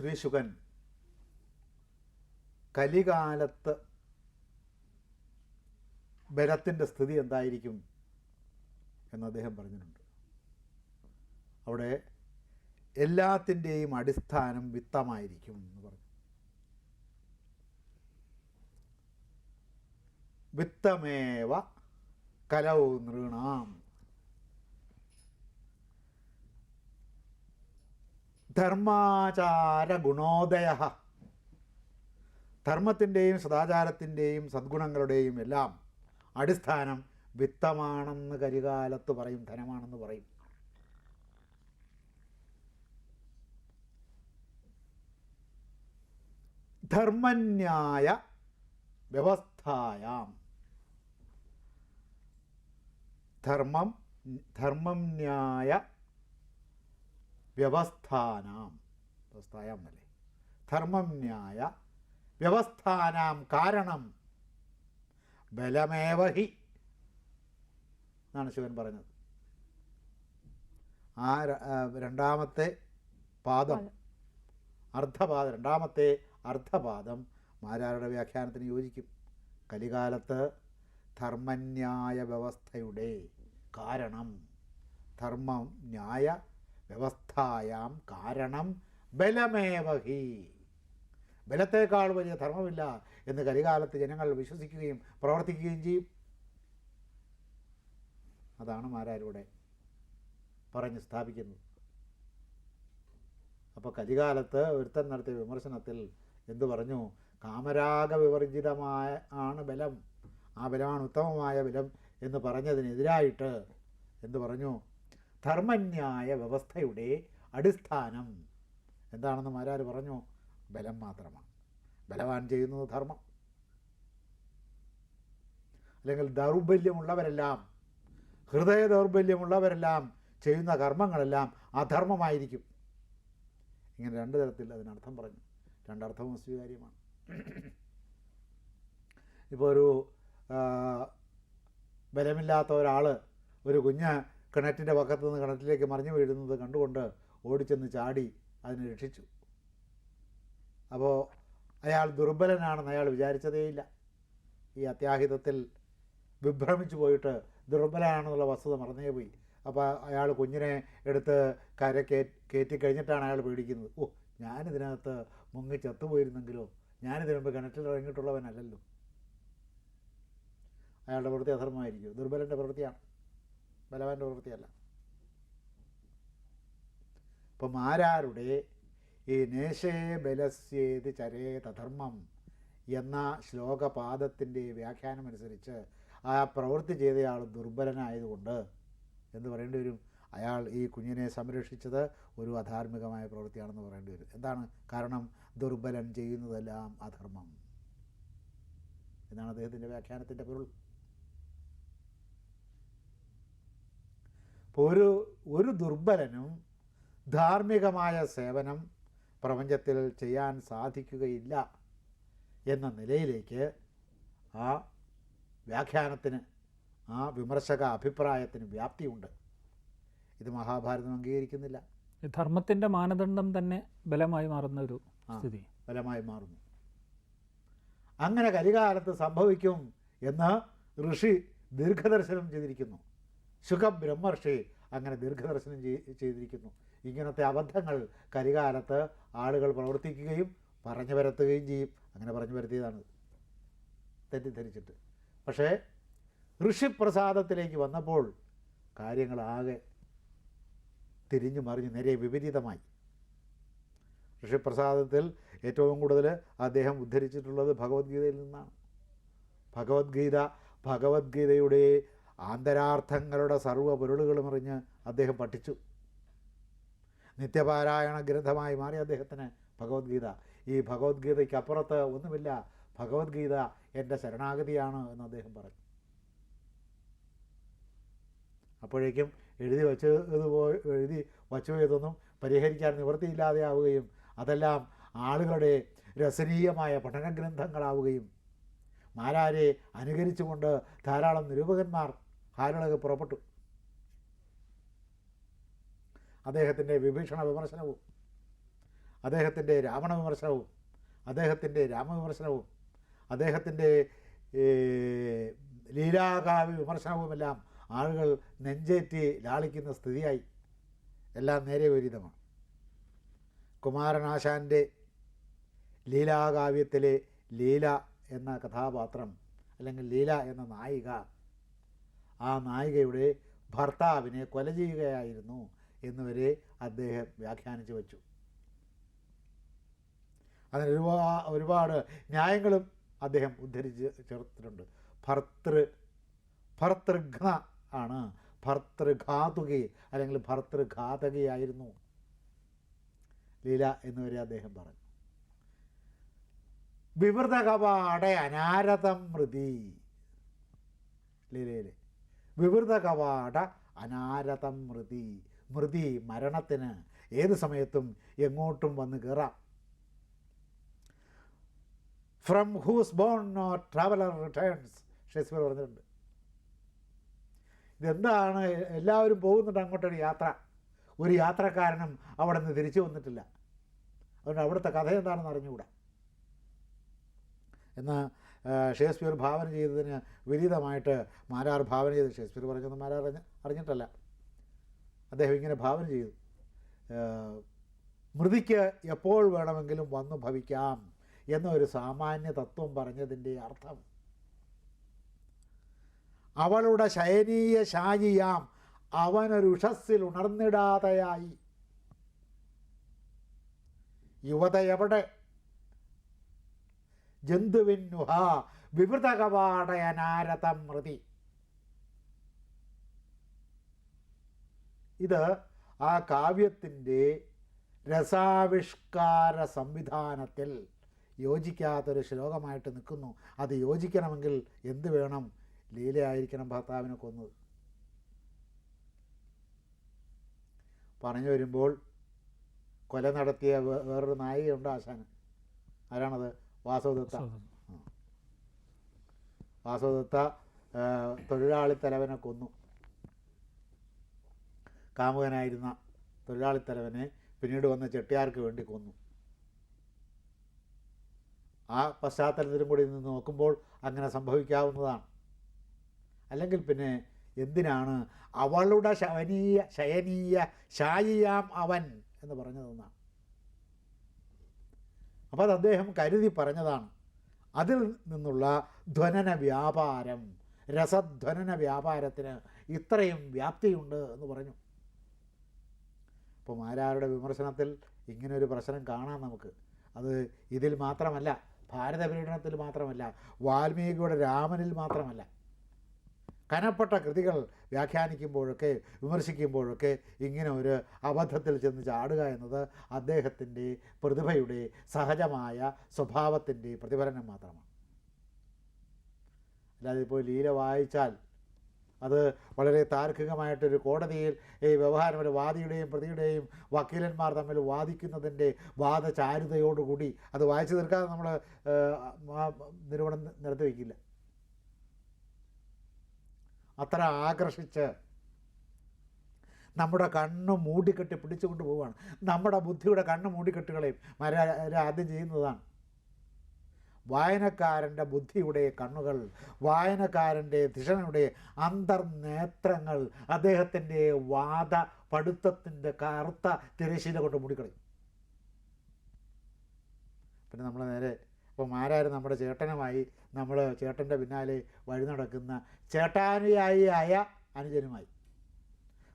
ശ്രീശുകൻ കലികാലത്ത് ബലത്തിന്റെ സ്ഥിതി എന്തായിരിക്കും എന്ന് അദ്ദേഹം പറഞ്ഞിട്ടുണ്ട്. അവിടെ എല്ലാത്തിന്റെയും അടിസ്ഥാനം വിത്തമായിരിക്കും എന്ന് പറഞ്ഞു. വിത്തമേവ കലൗ നൃണാം. ധർമാചാര ഗുണോദയ ധർമ്മത്തിന്റെയും സദാചാരത്തിന്റെയും സദ്ഗുണങ്ങളുടെയും എല്ലാം അടിസ്ഥാനം വിത്തമാണെന്ന് കരികാലത്ത് പറയും ധനമാണെന്ന് പറയും. ധർമ്മന്യായ വ്യവസ്ഥായാം. ധർമ്മം ധർമ്മം ന്യായ വ്യവസ്ഥാനാം. വ്യവസ്ഥായാം എന്നല്ലേ ധർമ്മം ന്യായ വ്യവസ്ഥാനാം കാരണം ബലമേവഹി എന്നാണ് ശിവൻ പറഞ്ഞത്. ആ ആ രണ്ടാമത്തെ പാദം അർദ്ധപാദം രണ്ടാമത്തെ അർദ്ധപാദം മാരാരുടെ വ്യാഖ്യാനത്തിന് യോജിക്കും? കലികാലത്ത് ധർമ്മന്യായ വ്യവസ്ഥയുടെ കാരണം ധർമ്മം ന്യായ വ്യവസ്ഥായാം കാരണം ബലമേവഹി ബലത്തേക്കാൾ വലിയ ധർമ്മമില്ല എന്ന് കലികാലത്ത് ജനങ്ങൾ വിശ്വസിക്കുകയും പ്രവർത്തിക്കുകയും ചെയ്യും. അതാണ് മാരാരുടെ പറഞ്ഞ് സ്ഥാപിക്കുന്നത്. അപ്പോൾ കലികാലത്ത് ഒരുത്തൻ നടത്തിയ വിമർശനത്തിൽ എന്തു പറഞ്ഞു? കാമരാഗ വിവർജിതമായ ആണ് ബലം. ആ ബലമാണ് ഉത്തമമായ ബലം എന്ന് പറഞ്ഞതിനെതിരായിട്ട് എന്തു പറഞ്ഞു? ധർമ്മന്യായ വ്യവസ്ഥയുടെ അടിസ്ഥാനം. എന്താണെന്ന് മാരാർ പറഞ്ഞു? ബലം മാത്രമാണ്. ബലവാൻ ചെയ്യുന്നത് ധർമ്മം. അല്ലെങ്കിൽ ദൗർബല്യമുള്ളവരെല്ലാം ഹൃദയ ദൗർബല്യമുള്ളവരെല്ലാം ചെയ്യുന്ന കർമ്മങ്ങളെല്ലാം അധർമ്മമായിരിക്കും. ഇങ്ങനെ രണ്ട് തരത്തിൽ അതിനർത്ഥം പറഞ്ഞു. രണ്ടർത്ഥവും സ്വീകാര്യമാണ് ഇപ്പോൾ ഒരു ബലമില്ലാത്ത ഒരാൾ ഒരു കുഞ്ഞ് കിണറ്റിന്റെ പക്കത്തു നിന്ന് കിണറ്റിലേക്ക് മറിഞ്ഞു വീഴുന്നത് കണ്ടുകൊണ്ട് ഓടിച്ചെന്ന് ചാടി അതിനെ രക്ഷിച്ചു. അപ്പോൾ അയാൾ ദുർബലനാണെന്ന് അയാൾ വിചാരിച്ചതേയില്ല ഈ അത്യാഹിതത്തിൽ വിഭ്രമിച്ചു പോയിട്ട് ദുർബലനാണെന്നുള്ള വസ്തുത മറന്നേ പോയി. അപ്പോൾ അയാൾ കുഞ്ഞിനെ എടുത്ത് കര കയറ്റി കഴിഞ്ഞിട്ടാണ് അയാൾ പേടിക്കുന്നത്. ഓ ഞാനിതിനകത്ത് മുങ്ങി ചത്തുപോയിരുന്നെങ്കിലോ? ഞാനിതിനു മുമ്പ് കിണറ്റിൽ ഇറങ്ങിയിട്ടുള്ളവനല്ലല്ലോ. അയാളുടെ പ്രവൃത്തി അധർമ്മമായിരിക്കും. ദുർബലന്റെ പ്രവൃത്തിയാണ്. ബലവാന്റെ പ്രവൃത്തിയല്ല. ഇപ്പം ആരാരുടെ? ഈ നേശേ ബലസ്യേത് ചരേ തധർമ്മം എന്ന ശ്ലോകപാദത്തിന്റെ വ്യാഖ്യാനമനുസരിച്ച് ആ പ്രവൃത്തി ചെയ്തയാൾ ദുർബലനായതുകൊണ്ട് എന്ന് പറയേണ്ടി വരും. അയാൾ ഈ കുഞ്ഞിനെ സംരക്ഷിച്ചത് ഒരു അധാർമികമായ പ്രവൃത്തിയാണെന്ന് പറയേണ്ടി വരും. എന്താണ് കാരണം? ദുർബലൻ ചെയ്യുന്നതെല്ലാം അധർമ്മം. എന്നാണ് അദ്ദേഹത്തിന്റെ വ്യാഖ്യാനത്തിന്റെ പൊരുൾ. ഒരു ഒരു ദുർബലനും ധാർമ്മികമായ സേവനം പ്രപഞ്ചത്തിൽ ചെയ്യാൻ സാധിക്കുകയില്ല എന്ന നിലയിലേക്ക് ആ വ്യാഖ്യാനത്തിന് ആ വിമർശക അഭിപ്രായത്തിന് വ്യാപ്തിയുണ്ട്. ഇത് മഹാഭാരതം അംഗീകരിക്കുന്നില്ല. ധർമ്മത്തിന്റെ മാനദണ്ഡം തന്നെ ബലമായി മാറുന്ന ഒരു സ്ഥിതി. ബലമായി മാറുന്നു. അങ്ങനെ കരികാലത്ത് സംഭവിക്കും എന്ന് ഋഷി ദീർഘദർശനം ചെയ്തിരിക്കുന്നു. ശുഖബ്രഹ്മർഷി അങ്ങനെ ദീർഘദർശനം ചെയ്തിരിക്കുന്നു. ഇങ്ങനത്തെ അബദ്ധങ്ങൾ കരികാലത്ത് ആളുകൾ പ്രവർത്തിക്കുകയും പറഞ്ഞു വരത്തുകയും ചെയ്യും. അങ്ങനെ പറഞ്ഞു വരുത്തിയതാണ് തെറ്റിദ്ധരിച്ചിട്ട്. പക്ഷേ ഋഷിപ്രസാദത്തിലേക്ക് വന്നപ്പോൾ കാര്യങ്ങളാകെ തിരിഞ്ഞു മറിഞ്ഞ് നേരെ വിപരീതമായി. ഋഷിപ്രസാദത്തിൽ ഏറ്റവും കൂടുതൽ അദ്ദേഹം ഉദ്ധരിച്ചിട്ടുള്ളത് ഭഗവത്ഗീതയിൽ നിന്നാണ്. ഭഗവത്ഗീത ഭഗവത്ഗീതയുടെ ആന്തരാർത്ഥങ്ങളുടെ സർവ പൊരുളുകളും അറിഞ്ഞ് അദ്ദേഹം പഠിച്ചു. നിത്യപാരായണ ഗ്രന്ഥമായി മാറി അദ്ദേഹത്തിന് ഭഗവത്ഗീത. ഈ ഭഗവത്ഗീതയ്ക്ക് അപ്പുറത്ത് ഒന്നുമില്ല. ഭഗവത്ഗീത എന്റെ ശരണാഗതിയാണ് എന്ന് അദ്ദേഹം പറഞ്ഞു. അപ്പോഴേക്കും എഴുതി വച്ചത് പോ എഴുതി വച്ചു പോയതൊന്നും പരിഹരിക്കാൻ നിവൃത്തിയില്ലാതെ ആവുകയും അതെല്ലാം ആളുകളുടെ രസനീയമായ പഠനഗ്രന്ഥങ്ങളാവുകയും മാരാരെ അനുകരിച്ചുകൊണ്ട് ധാരാളം നിരൂപകന്മാർ ഹാരളകെ പുറപ്പെട്ടു? അദ്ദേഹത്തിന്റെ വിഭീഷണ വിമർശനവും അദ്ദേഹത്തിന്റെ രാവണ വിമർശനവും അദ്ദേഹത്തിന്റെ രാമവിമർശനവും അദ്ദേഹത്തിന്റെ ലീലാകാവ്യ വിമർശനവുമെല്ലാം ആളുകൾ നെഞ്ചേറ്റി ലാളിക്കുന്ന സ്ഥിതിയായി. എല്ലാം നേരെ വിപരീതമാണ്. കുമാരനാശാന്റെ ലീലാകാവ്യത്തിലെ ലീല എന്ന കഥാപാത്രം അല്ലെങ്കിൽ ലീല എന്ന നായിക ആ നായികയുടെ ഭർത്താവിനെ കൊല ചെയ്യുകയായിരുന്നു എന്നുവരെ അദ്ദേഹം വ്യാഖ്യാനിച്ചു വച്ചു. അതിന് ഒരുപാട് ഒരുപാട് ന്യായങ്ങളും അദ്ദേഹം ഉദ്ധരിച്ച് ചേർത്തിട്ടുണ്ട്. ഭർത്തൃ ഭർത്തൃഘ്ന ആണ്. ഭർത്തൃഘാതുകി അല്ലെങ്കിൽ ഭർത്തൃഘാതകയായിരുന്നു ലീല എന്നുവരെ അദ്ദേഹം പറഞ്ഞു. വിവൃതകപാടെ അനാരതം മൃതി. ലീലയിലെ വിവൃത കവാട അനാരതം മൃതി. മൃതി മരണത്തിന് ഏത് സമയത്തും എങ്ങോട്ടും വന്ന് കയറാം. From whose bourn no traveller returns Shakespeare പറഞ്ഞിട്ടുണ്ട്. ഇതെന്താണ്? എല്ലാവരും പോകുന്നുണ്ട് അങ്ങോട്ടൊരു യാത്ര. ഒരു യാത്രക്കാരനും അവിടെ നിന്ന് തിരിച്ചു വന്നിട്ടില്ല. അതുകൊണ്ട് അവിടുത്തെ കഥ എന്താണെന്ന് അറിഞ്ഞുകൂടാ. എന്നാൽ ഷേക്സ്പിയർ ഭാവന ചെയ്തതിന് വിപരീതമായിട്ട് മാരാർ ഭാവന ചെയ്ത് ഷേക്സ്പിയർ പറഞ്ഞൊന്നും മാരാർ അറിഞ്ഞ അറിഞ്ഞിട്ടല്ല. അദ്ദേഹം ഇങ്ങനെ ഭാവന ചെയ്തു. മൃതിക്ക് എപ്പോൾ വേണമെങ്കിലും വന്നു ഭവിക്കാം എന്നൊരു സാമാന്യ തത്വം പറഞ്ഞതിന്റെ അർത്ഥം. അവളുടെ ശയനീയ ശായിയാം അവനൊരുഷസ്സിൽ ഉണർന്നിടാതെയായി. യുവത എവിടെ ജന്തുവിന്നുഹ വിവൃത കവാടയനാരതം മൃതി. ഇത് ആ കാവ്യത്തിന്റെ രസാവിഷ്കാര സംവിധാനത്തിൽ യോജിക്കാത്തൊരു ശ്ലോകമായിട്ട് നിൽക്കുന്നു. അത് യോജിക്കണമെങ്കിൽ എന്ത് വേണം? ലീലയായിരിക്കണം ഭർത്താവിനെ കൊന്നത്. പറഞ്ഞു വരുമ്പോൾ കൊല നടത്തിയ വേറൊരു നായികയുണ്ട് ആശാന്. ആരാണത്? വാസവദത്ത വാസവദത്ത തൊഴിലാളി തലവനെ കൊന്നു. കാമുകനായിരുന്ന തൊഴിലാളി തലവനെ പിന്നീട് വന്ന ചെട്ടിയാർക്ക് വേണ്ടി കൊന്നു. ആ പശ്ചാത്തലത്തിലും കൂടി നിന്ന് നോക്കുമ്പോൾ അങ്ങനെ സംഭവിക്കാവുന്നതാണ്. അല്ലെങ്കിൽ പിന്നെ എന്തിനാണ് അവളുടെ ശവനീയ ശയനീയ ശായിയാം അവൻ എന്ന് പറഞ്ഞതെന്നാണ്. അപ്പോൾ അത് അദ്ദേഹം കരുതി പറഞ്ഞതാണ്. അതിൽ നിന്നുള്ള ധ്വനന വ്യാപാരം രസധ്വനന വ്യാപാരത്തിന് ഇത്രയും വ്യാപ്തിയുണ്ട് എന്ന് പറഞ്ഞു. അപ്പോൾ മാരാരുടെ വിമർശനത്തിൽ ഇങ്ങനൊരു പ്രശ്നം കാണാം നമുക്ക്? അത് ഇതിൽ മാത്രമല്ല ഭാരത പര്യടനത്തിൽ മാത്രമല്ല വാൽമീകിയുടെ രാമനിൽ മാത്രമല്ല. കനപ്പെട്ട കൃതികൾ വ്യാഖ്യാനിക്കുമ്പോഴൊക്കെ വിമർശിക്കുമ്പോഴൊക്കെ ഇങ്ങനെ ഒരു അബദ്ധത്തിൽ ചെന്ന് ചാടുക എന്നത് അദ്ദേഹത്തിന്റെ പ്രതിഭയുടെ സഹജമായ സ്വഭാവത്തിന്റെ പ്രതിഫലനം മാത്രമാണ്. അല്ലാതെ ഇപ്പോൾ ലീല വായിച്ചാൽ അത് വളരെ താർക്കികമായിട്ടൊരു കോടതിയിൽ ഈ വ്യവഹാരം ഒരു വാദിയുടെയും പ്രതിയുടെയും വക്കീലന്മാർ തമ്മിൽ വാദിക്കുന്നതിന്റെ വാദചാരുതയോടുകൂടി അത് വായിച്ചു തീർക്കാതെ നമ്മൾ നിരൂപണം നിരത്തി വയ്ക്കില്ല. അത്ര ആകർഷിച്ച് നമ്മുടെ കണ്ണ് മൂടിക്കെട്ടി പിടിച്ചുകൊണ്ട് പോവുകയാണ്. നമ്മുടെ ബുദ്ധിയുടെ കണ്ണ് മൂടിക്കെട്ടുകളെയും മര ആദ്യം ചെയ്യുന്നതാണ്. വായനക്കാരന്റെ ബുദ്ധിയുടെ കണ്ണുകൾ വായനക്കാരന്റെ ധിഷണയുടെ അന്തർനേത്രങ്ങൾ അദ്ദേഹത്തിന്റെ വാദ പഠിത്തത്തിന്റെ കറുത്ത തിരശീല കൊണ്ട് മൂടിക്കളയും. പിന്നെ നമ്മൾ നേരെ അപ്പോൾ മാരാര് നമ്മുടെ ചേട്ടനുമായി നമ്മൾ ചേട്ടന്റെ പിന്നാലെ വഴി നടക്കുന്ന ചേട്ടാനുയായി ആയ അനുജനുമായി.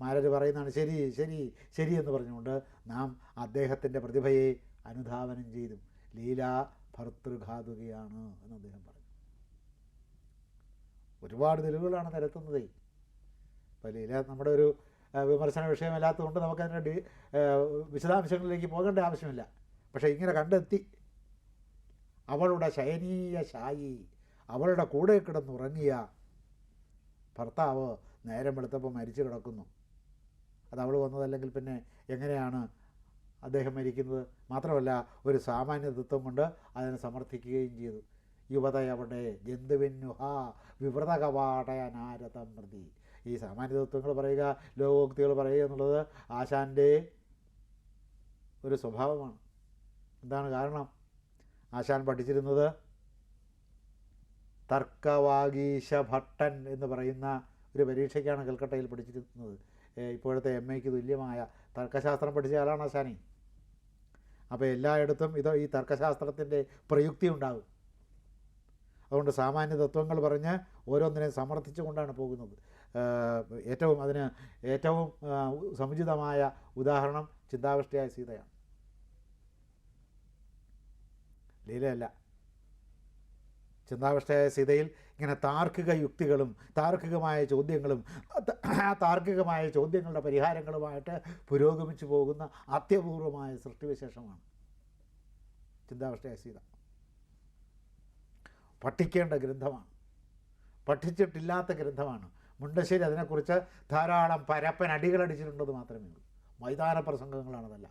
മാരാര് പറയുന്നതാണ് ശരി ശരി ശരി എന്ന് പറഞ്ഞുകൊണ്ട് നാം അദ്ദേഹത്തിന്റെ പ്രതിഭയെ അനുധാവനം ചെയ്തു. ലീല ഭർത്തൃഘാതുകയാണ് എന്ന് അദ്ദേഹം പറഞ്ഞു. ഒരുപാട് തെളിവുകളാണ് നിരത്തുന്നതേ അപ്പോൾ ലീല നമ്മുടെ ഒരു വിമർശന വിഷയമല്ലാത്തതുകൊണ്ട് നമുക്കതിന്റെ വിശദാംശങ്ങളിലേക്ക് പോകേണ്ട ആവശ്യമില്ല. പക്ഷേ ഇങ്ങനെ കണ്ടെത്തി അവളുടെ ശയനീയ ശായി അവളുടെ കൂടെ കിടന്നുറങ്ങിയ ഭർത്താവ് നേരം വെളുത്തപ്പോൾ മരിച്ചു കിടക്കുന്നു. അത് അവൾ വന്നതല്ലെങ്കിൽ പിന്നെ എങ്ങനെയാണ് അദ്ദേഹം മരിക്കുന്നത്? മാത്രമല്ല ഒരു സാമാന്യ തത്വം കൊണ്ട് അതിനെ സമർത്ഥിക്കുകയും ചെയ്തു. യുവതയവിടെ ജന്തുവിന്നുഹ വിവൃത കവാടയനാരതം പ്രതി ഈ സാമാന്യ തത്വങ്ങൾ പറയുക ലോകോക്തികൾ പറയുക എന്നുള്ളത് ആശാന്റെ ഒരു സ്വഭാവമാണ്. എന്താണ് കാരണം? ആശാൻ പഠിച്ചിരുന്നത്? തർക്കവാഗീശ ഭട്ടൻ എന്ന് പറയുന്ന ഒരു പരീക്ഷയ്ക്കാണ് കൽക്കട്ടയിൽ പഠിച്ചിരുന്നത്. ഇപ്പോഴത്തെ എം എക്ക് തുല്യമായ തർക്കശാസ്ത്രം പഠിച്ച ആളാണ് ആശാനി. അപ്പോൾ എല്ലായിടത്തും ഇത് ഈ തർക്കശാസ്ത്രത്തിന്റെ പ്രയുക്തി ഉണ്ടാകും. അതുകൊണ്ട് സാമാന്യ തത്വങ്ങൾ പറഞ്ഞ് ഓരോന്നിനെ സമർത്ഥിച്ചുകൊണ്ടാണ് പോകുന്നത്. ഏറ്റവും അതിന് ഏറ്റവും സമുചിതമായ ഉദാഹരണം ചിന്താവിഷ്ടയായ സീതയാണ്. ലീലയല്ല. ചിന്താവിഷ്ടയായ സീതയിൽ ഇങ്ങനെ താർക്കിക യുക്തികളും താർക്കികമായ ചോദ്യങ്ങളും ആ താർക്കികമായ ചോദ്യങ്ങളുടെ പരിഹാരങ്ങളുമായിട്ട് പുരോഗമിച്ചു പോകുന്ന അത്യപൂർവമായ സൃഷ്ടിവിശേഷമാണ് ചിന്താവിഷ്ടയായ സീത. പഠിക്കേണ്ട ഗ്രന്ഥമാണ്. പഠിച്ചിട്ടില്ലാത്ത ഗ്രന്ഥമാണ്. മുണ്ടശ്ശേരി അതിനെക്കുറിച്ച് ധാരാളം പരപ്പൻ അടികളടിച്ചിട്ടുണ്ടെന്ന് മാത്രമേ ഉള്ളൂ. മൈതാന പ്രസംഗങ്ങളാണതല്ല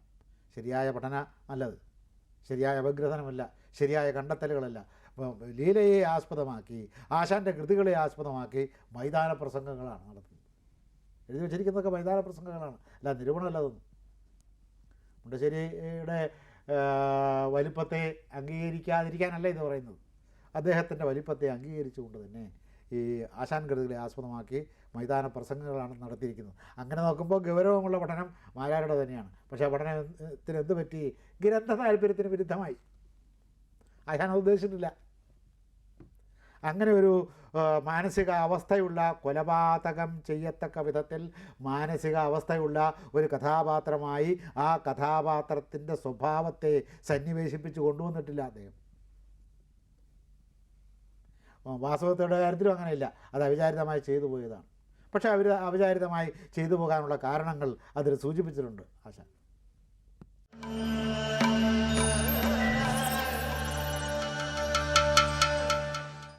ശരിയായ പഠന നല്ലത്. ശരിയായ അപഗ്രഥനമല്ല ശരിയായ കണ്ടെത്തലുകളല്ല. ലീലയെ ആസ്പദമാക്കി ആശാന്റെ കൃതികളെ ആസ്പദമാക്കി മൈതാന പ്രസംഗങ്ങളാണ് നടത്തുന്നത്. എഴുതി വെച്ചിരിക്കുന്നതൊക്കെ മൈതാന പ്രസംഗങ്ങളാണ്. അല്ല നിരൂപണമല്ല അതൊന്നും. മുണ്ടശ്ശേരിയുടെ വലിപ്പത്തെ അംഗീകരിക്കാതിരിക്കാനല്ല ഇത് പറയുന്നത്. അദ്ദേഹത്തിന്റെ വലിപ്പത്തെ അംഗീകരിച്ചുകൊണ്ട് തന്നെ ഈ ആശാൻ കൃതികളെ ആസ്പദമാക്കി മൈതാന പ്രസംഗങ്ങളാണ് നടത്തിയിരിക്കുന്നത്. അങ്ങനെ നോക്കുമ്പോൾ ഗൗരവമുള്ള പഠനം മാരാരുടെ തന്നെയാണ്. പക്ഷേ പഠനത്തിന് എന്ത് പറ്റി? ഗ്രന്ഥ താല്പര്യത്തിന് വിരുദ്ധമായി. അയാൾ ഉദ്ദേശിച്ചിട്ടില്ല. അങ്ങനെ ഒരു മാനസിക അവസ്ഥയുള്ള കൊലപാതകം ചെയ്യത്തക്ക വിധത്തിൽ മാനസിക അവസ്ഥയുള്ള ഒരു കഥാപാത്രമായി ആ കഥാപാത്രത്തിന്റെ സ്വഭാവത്തെ സന്നിവേശിപ്പിച്ച് കൊണ്ടുവന്നിട്ടില്ല അദ്ദേഹം. ആ, വാസ്തവത്തിയുടെ കാര്യത്തിലും അങ്ങനെയില്ല. അത് അവിചാരിതമായി ചെയ്തു പോയതാണ്. പക്ഷേ അവർ അവിചാരിതമായി ചെയ്തു പോകാനുള്ള കാരണങ്ങൾ അതിൽ സൂചിപ്പിച്ചിട്ടുണ്ട് ആശാൻ. Música